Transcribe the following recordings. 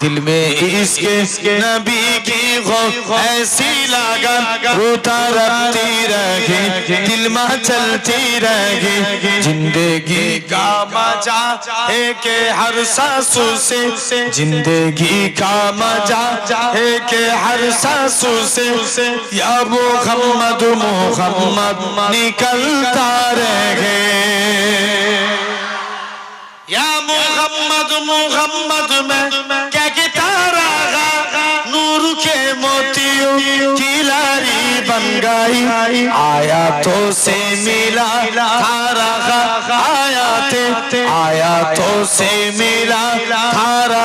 दिल में इसके नबी की गो ऐसी लागत रोता रखती रहे दिल में चलती रहे जिंदगी का मजा है के हर सांसू से जिंदगी का मजा है के हर सांसू से या मोहम्मद मोहम्मद निकलता रहे गई आया तो से मिला थारा आया थे आया तो से मिला थारा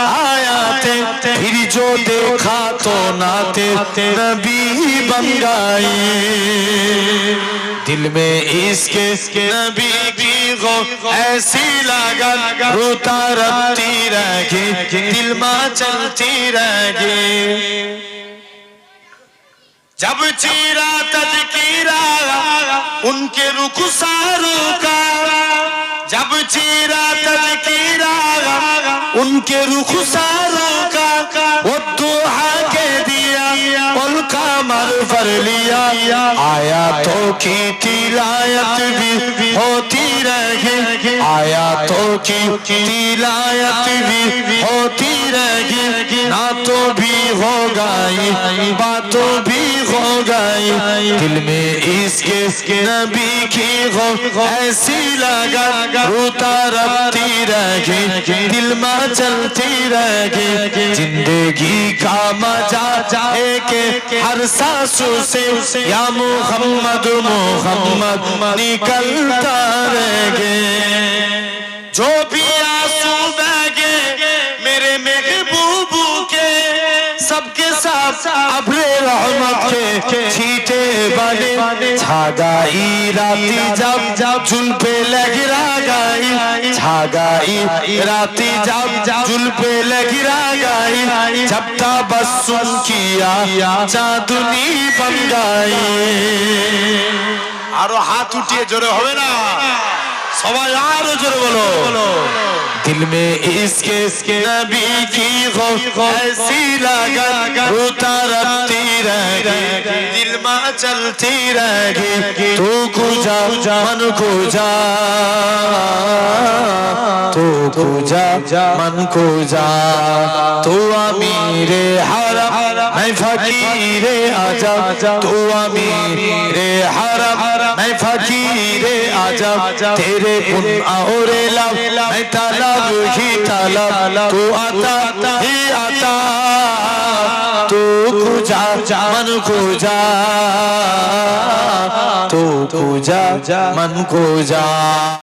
आया थे फिर जो देखा तो नाते नबी बन गई दिल में इसके नबी की गो ऐसी लागत रोता रखती रहे दिल में चलती रहे जब चीरा तजकीरा उनके रुखसारों का। जब चीरा तजकीरा उनके रुखसारों का। वो दुहा के दिया पल का मर भर लिया। आया तो की तिलायत भी होती रहे आया तो की तिलायत भी होती रहे ना तो भी हो गई बातों भी हो गई दिल में इसके नबी की हो ऐसी लगा रोता रखती रहे दिल में चलती रहे जिंदगी का मजा जाए के हर सांसों से या मोहम्मद मोहम्मद निकलता रहे जो भी आंसू बहगे मेरे महबूबू के सबके साथ अभरे ছিটে বানে, ছাগাই রাতি যাব যাব চুলপে লাগি রাগাই, ছাগাই রাতি যাব যাব চুলপে লাগি রাগাই বস বসুন কিয়া, চাঁদনি বন গাই আরও হাত উঠিয়ে জোরে হবে না? সবাই আরো জোরে বলো दिल में इसके इसके नबी की गो ऐसी लागत रोता रखती रहेगी दिल में चलती रहेगी तू कुजा मन कुजा খুঁজা মান খুঁজা তো আমি রে मैं फकीरे आजा तो अमीरे हरम मैं फकीरे आजा तेरे गुन और मैं तलब ही तलब तू आता ही आता तू खुजा मन खुजा तू खुजा मन खुजा